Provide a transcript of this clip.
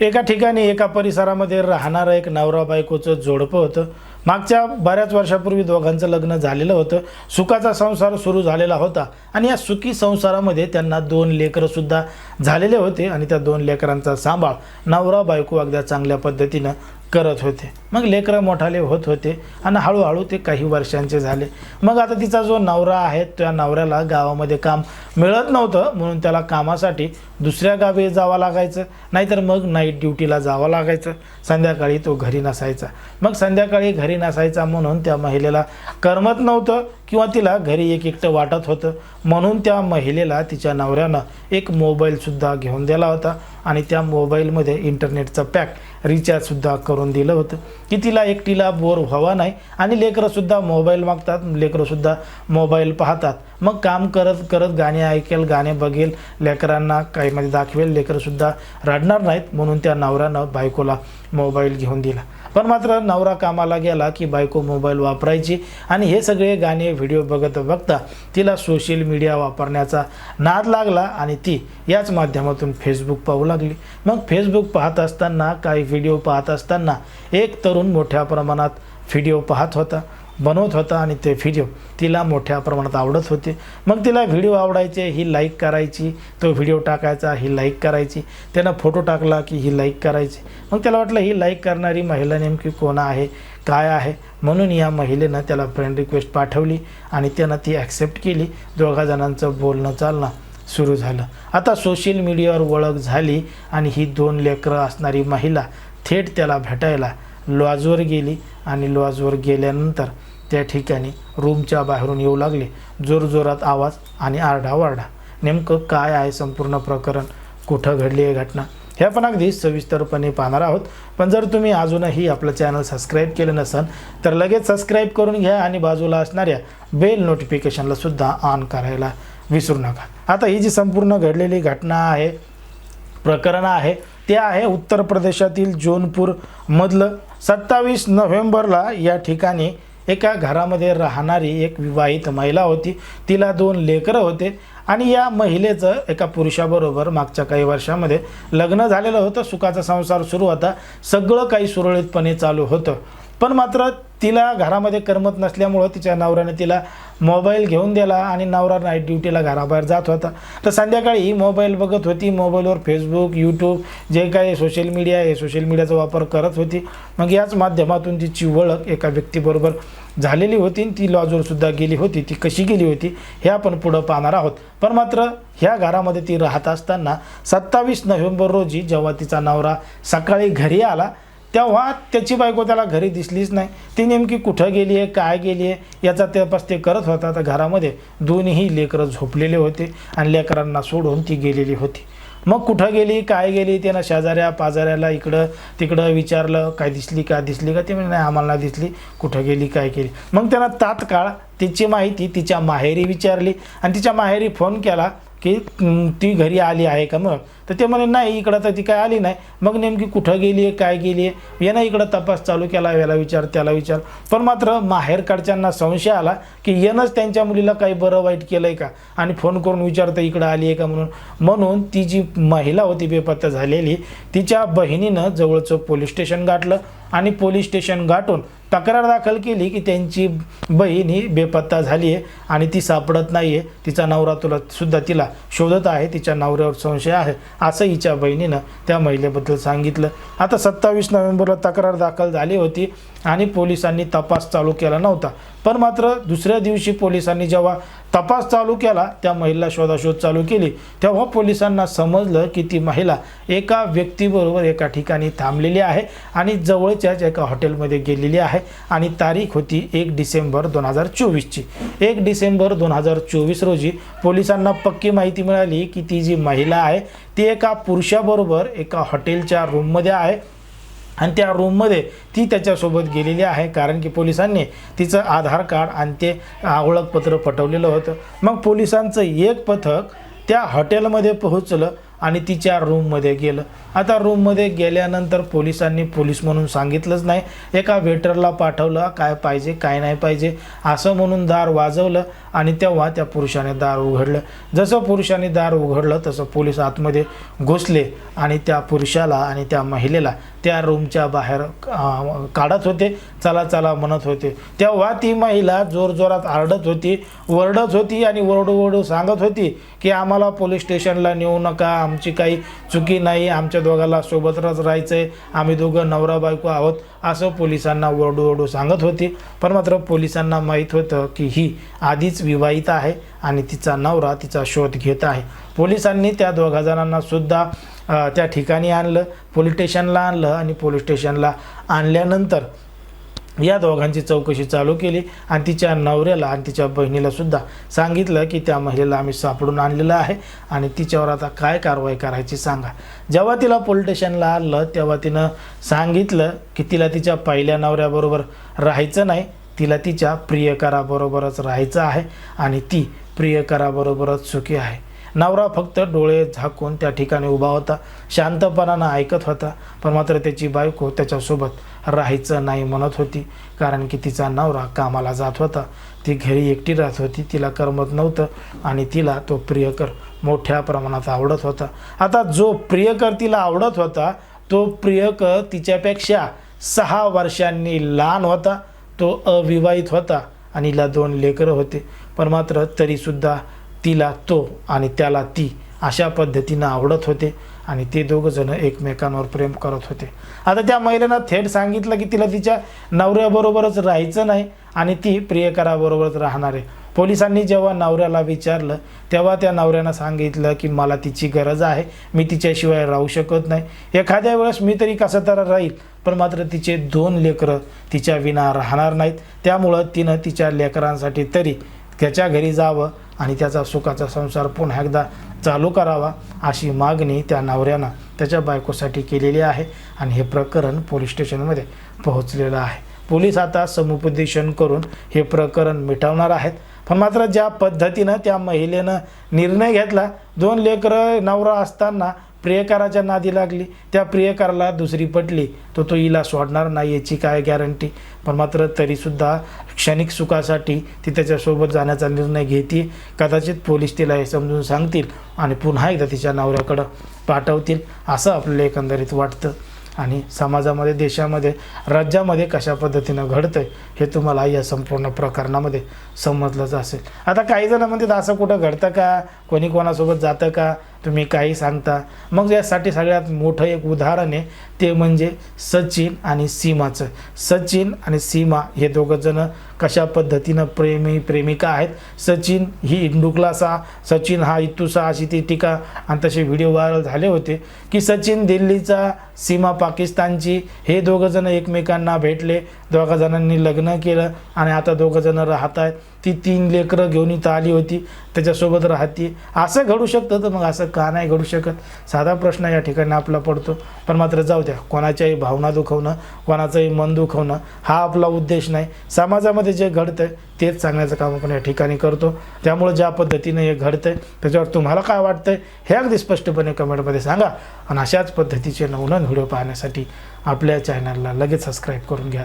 एका ठिकाणी एका परिसरामध्ये राहणारं एक नवरा बायकोचं जोडपं होतं. मागच्या बऱ्याच वर्षापूर्वी दोघांचं लग्न झालेलं होतं. सुखाचा संसार सुरू झालेला होता. आणि या सुखी संसारामध्ये त्यांना दोन लेकरंसुद्धा झालेले होते. आणि त्या दोन लेकरांचा सांभाळ नवरा बायको अगदी चांगल्या पद्धतीनं करत होते. मग लेकरं मोठाले होत होते आणि हळूहळू ते काही वर्षांचे झाले. मग आता तिचा जो नवरा आहे त्या नवऱ्याला गावामध्ये काम मिळत नव्हतं म्हणून त्याला कामासाठी दुसऱ्या गावी जावं लागायचं. नाहीतर मग नाईट ड्युटीला जावं लागायचं. संध्याकाळी तो घरी नसायचा. मग संध्याकाळी घरी नसायचा म्हणून त्या महिलेला करमत नव्हतं किंवा तिला घरी एक एकटं वाटत होतं. म्हणून त्या महिलेला तिच्या नवऱ्यानं एक मोबाईलसुद्धा घेऊन दिला होता आणि त्या मोबाईलमध्ये इंटरनेटचं पॅक रिचार्जसुद्धा करून दिलं होतं. की तिला एकटीला बोर व्हावा नाही. आणि लेकरंसुद्धा मोबाईल मागतात. लेकरंसुद्धा मोबाईल पाहतात. मग काम करत करत गाणे ऐकेल गाणे बघेल लेकरांना काही मध्ये दाखवेल. लेकरंसुद्धा रडणार नाहीत म्हणून त्या नवऱ्यानं बायकोला मोबाईल घेऊन दिला. पण मात्र नवरा कामाला गेला की बायको मोबाईल वापरायची. आणि हे सगळे गाणे व्हिडिओ बघत बघता तिला सोशल मीडिया वापरण्याचा नाद लागला आणि ती याच माध्यमातून फेसबुक पाहू लागली. मग फेसबुक पाहत असताना काही व्हिडिओ पाहत असताना एक तरुण मोठ्या प्रमाणात व्हिडिओ पाहत होता. बनवत होता आणि ते व्हिडिओ तिला मोठ्या प्रमाणात आवडत होते. मग तिला व्हिडिओ आवडायचे ही लाईक करायची तो व्हिडिओ टाकायचा ही लाईक करायची. त्यानं फोटो टाकला की ही लाईक करायची. मग त्याला वाटलं ही लाईक करणारी महिला नेमकी कोण आहे काय आहे? म्हणून या महिलेनं त्याला फ्रेंड रिक्वेस्ट पाठवली आणि त्यानं ती ॲक्सेप्ट केली. दोघा जणांचं बोलणं चालणं सुरू झालं. आता सोशल मीडियावर ओळख झाली आणि ही दोन लेकरं असणारी महिला थेट त्याला भेटायला लॉजवर गेली आणि लॉजवर गेल्यानंतर त्या ठिकाणी रूमच्या बाहेरून येऊ लागले. जोरजोरात आवाज आणि आरडाओरडा. नेमकं काय आहे संपूर्ण प्रकरण? कुठं घडली आहे घटना? हे आपण अगदी सविस्तरपणे पाहणार आहोत. पण जर तुम्ही अजूनही आपलं चॅनल सबस्क्राईब केलं नसेल तर लगेच सबस्क्राईब करून घ्या आणि बाजूला असणाऱ्या बेल नोटिफिकेशनला सुद्धा ऑन करायला विसरू नका. आता ही जी संपूर्ण घडलेली घटना आहे प्रकरण आहे ते आहे उत्तर प्रदेशातील जौनपूरमधलं सत्तावीस नोव्हेंबरला या ठिकाणी एका घरामध्ये राहणारी एक विवाहित महिला होती. तिला दोन लेकरं होते आणि या महिलेचं एका पुरुषाबरोबर मागच्या काही वर्षामध्ये लग्न झालेलं होतं. सुखाचा संसार सुरू होता. सगळं काही सुरळीतपणे चालू होतं. पण मात्र तिला घरामध्ये करमत नसल्यामुळं तिच्या नवऱ्याने तिला मोबाईल घेऊन दिला आणि नवरा नाईट ड्युटीला घराबाहेर जात होता. तर संध्याकाळी ही मोबाईल बघत होती. मोबाईलवर फेसबुक यूट्यूब जे काही सोशल मीडिया आहे सोशल मीडियाचा वापर करत होती. मग याच माध्यमातून तिची ओळख एका व्यक्तीबरोबर झालेली होती आणि ती लॉजवरसुद्धा गेली होती. ती कशी गेली होती हे आपण पुढं पाहणार आहोत. पण मात्र ह्या घरामध्ये ती राहत असताना सत्तावीस नोव्हेंबर रोजी जेव्हा तिचा नवरा सकाळी घरी आला तेव्हा त्याची बायको त्याला घरी दिसलीच नाही. ती नेमकी कुठं गेली आहे काय गेली आहे याचा तपास ते करत होता. तर घरामध्ये दोन्ही लेकरं झोपलेले होते आणि लेकरांना सोडून ती गेलेली होती. मग कुठं गेली काय गेली त्यानं शेजाऱ्या पाजाऱ्याला इकडं तिकडं विचारलं काय दिसली का दिसली का? ते म्हणजे नाही आम्हाला दिसली. कुठं गेली काय केली? मग त्यानं तात्काळ तिची माहिती तिच्या माहेरी विचारली आणि तिच्या माहेरी फोन केला. की ती घरी आली आहे का मग? तर ते म्हणे नाही इकडं तर ती काय आली नाही. मग नेमकी कुठं गेली आहे काय गेली आहे यानं इकडं तपास चालू केला याला विचार त्याला विचार. पण मात्र माहेरकडच्यांना संशय आला की यानंच त्यांच्या मुलीला काही बरं वाईट केलं आहे का? आणि फोन करून विचारतं इकडं आली आहे का म्हणून? म्हणून ती जी महिला होती बेपत्ता झालेली तिच्या बहिणीनं जवळचं पोलीस स्टेशन गाठलं आणि पोलीस स्टेशन गाठून तक्रार दाखल केली की त्यांची बहीण ही बेपत्ता झाली आहे आणि ती सापडत नाही आहे तिचा नवरा तुला सुद्धा तिला शोधत आहे तिच्या नवऱ्यावर संशय आहे असं हिच्या बहिणीनं त्या महिलेबद्दल सांगितलं. आता सत्तावीस नोव्हेंबरला तक्रार दाखल झाली होती आणि पोलिसांनी तपास चालू केला नव्हता. पण मात्र दुसऱ्या दिवशी पोलिसांनी जेव्हा तपास चालू केला त्या महिला शोधाशोध चालू केली. तेव्हा पोलिसांना समजलं की ती महिला एका व्यक्तीबरोबर एका ठिकाणी थांबलेली आहे आणि जवळच्याच एका हॉटेलमध्ये गेलेली आहे आणि तारीख होती एक डिसेंबर दोन हजार चोवीसची. एक डिसेंबर दोन हजार चोवीस रोजी पोलिसांना पक्की माहिती मिळाली की ती जी महिला आहे ती एका पुरुषाबरोबर एका हॉटेलच्या रूममध्ये आहे. आणि त्या रूममध्ये ती त्याच्यासोबत गेलेली आहे. कारण की पोलिसांनी तिचं आधार कार्ड आणि ते ओळखपत्र पटवलेलं होतं. मग पोलिसांचं एक पथक त्या हॉटेलमध्ये पोहोचलं आणि तिच्या रूममध्ये गेलं. आता रूममध्ये गेल्यानंतर पोलिसांनी पोलीस म्हणून सांगितलंच नाही. एका वेटरला पाठवलं काय पाहिजे काय नाही पाहिजे? असं म्हणून दार वाजवलं. आणि तेव्हा त्या पुरुषाने दार उघडलं. जसं पुरुषाने दार उघडलं तसं पोलीस आतमध्ये घुसले आणि त्या पुरुषाला आणि त्या महिलेला त्या रूमच्या बाहेर काढत होते. चला चला म्हणत होते. तेव्हा ती महिला जोरजोरात आरडत होती वरडत होती आणि वरडू सांगत होती की आम्हाला पोलीस स्टेशनला नेऊ नका आमची काही चुकी नाही आमच्या दोघाला सोबतच राहायचं आहे आम्ही दोघं नवरा बायको आहोत. असं पोलिसांना ओरडू ओरडू सांगत होती. पण मात्र पोलिसांना माहीत होतं की ही आधीच विवाहित आहे आणि तिचा नवरा तिचा शोध घेत आहे. पोलिसांनी त्या दोघा जणांना सुद्धा त्या ठिकाणी आणलं पोलीस स्टेशनला आणलं आणि पोलीस स्टेशनला आणल्यानंतर या दोघांची चौकशी चालू केली आणि तिच्या नवऱ्याला आणि तिच्या बहिणीला सुद्धा सांगितलं की त्या महिलेला आम्ही सापडून आणलेलं आहे आणि तिच्यावर आता काय कारवाई करायची सांगा. जेव्हा तिला पोलीस स्टेशनला आणलं तेव्हा तिनं सांगितलं की तिला तिच्या पहिल्या नवऱ्याबरोबर राहायचं नाही तिला तिच्या प्रियकराबरोबरच राहायचं आहे आणि ती प्रियकराबरोबरच सुखी आहे. नवरा फक्त डोळे झाकून त्या ठिकाणी उभा होता शांतपणानं ऐकत होता पण मात्र त्याची बायको त्याच्यासोबत राहायचं नाही म्हणत होती. कारण की तिचा नवरा कामाला जात होता. ती घरी एकटी राहत होती. तिला करमत नव्हतं आणि तिला तो प्रियकर मोठ्या प्रमाणात आवडत होता. आता जो प्रियकर तिला आवडत होता तो प्रियकर तिच्यापेक्षा सहा वर्षांनी लहान होता. तो अविवाहित होता आणि हिला दोन लेकरं होते. पण मात्र तरीसुद्धा तिला तो आणि त्याला ती अशा पद्धतीनं आवडत होते आणि ते दोघंजणं एकमेकांवर प्रेम करत होते. आता त्या महिलेनं थेट सांगितलं की तिला तिच्या नवऱ्याबरोबरच राहायचं नाही आणि ती प्रियकराबरोबरच राहणार आहे. पोलिसांनी जेव्हा नवऱ्याला विचारलं तेव्हा त्या नवऱ्यानं सांगितलं की मला तिची गरज आहे मी तिच्याशिवाय राहू शकत नाही. एखाद्या वेळेस मी तरी कसं तर राहील पण मात्र तिचे दोन लेकरं तिच्या विना राहणार नाहीत. त्यामुळं तिनं तिच्या लेकरांसाठी तरी त्याच्या घरी जावं आणि त्याचा सुखाचा संसार पुन्हा एकदा चालू करावा अशी मागणी त्या नवऱ्यानं त्याच्या बायकोसाठी केलेली आहे आणि हे प्रकरण पोलीस स्टेशनमध्ये पोहोचलेलं आहे. पोलीस आता समुपदेशन करून हे प्रकरण मिटवणार आहेत. पण मात्र ज्या पद्धतीनं त्या महिलेनं निर्णय घेतला दोन लेकरं नवरा असताना प्रियकाराच्या नादी लागली. त्या प्रियकाराला दुसरी पटली. तो तो हिला सोडणार नाही याची काय गॅरंटी पण मात्र तरीसुद्धा क्षणिक सुखासाठी ती त्याच्यासोबत जाण्याचा निर्णय घेते कदाचित पोलीस तिला हे समजून सांगतील आणि पुन्हा एकदा तिच्या नवऱ्याकडं पाठवतील असं आपल्याला एकंदरीत वाटतं. आणि समाजामध्ये देशामध्ये राज्यामध्ये कशा पद्धतीनं घडतंय हे तुम्हाला या संपूर्ण प्रकरणामध्ये समजलंच असेल. आता काही जण म्हणतात असं कुठं घडतं का? कोणी कोणासोबत जातं का? तुम्ही काही सांगता. मग यासाठी सगळ्यात मोठं एक उदाहरण आहे ते म्हणजे सचिन आणि सीमाचं. सचिन आणि सीमा हे दोघंजणं कशा पद्धतीनं प्रेमी प्रेमिका आहेत? सचिन ही इंडुकलासा सचिन हा इतुसा अशी ती टीका आणि तसे व्हिडिओ व्हायरल झाले होते की सचिन दिल्लीचा सीमा पाकिस्तानची हे दोघंजणं एकमेकांना भेटले दोघाजणांनी लग्न केलं आणि आता दोघंजणं राहत आहेत. ती तीन लेकरं घेऊन इथं आली होती त्याच्यासोबत राहते. असं घडू शकतं तर मग असं का नाही घडू शकत? साधा प्रश्न या ठिकाणी आपला पडतो. पण मात्र जाऊ द्या कोणाच्याही भावना दुखवणं कोणाचंही मन दुखवणं हा आपला उद्देश नाही. समाजामध्ये जे घडतं तेच सांगण्याचं काम आपण या ठिकाणी करतो. त्यामुळे ज्या पद्धतीने हे घडतंय त्याच्यावर तुम्हाला काय वाटतंय हे अगदी स्पष्टपणे कमेंटमध्ये सांगा. आणि अशाच पद्धतीचे नवनवीन व्हिडिओ पाहण्यासाठी आपल्या चॅनलला लगेच सबस्क्राईब करून घ्या.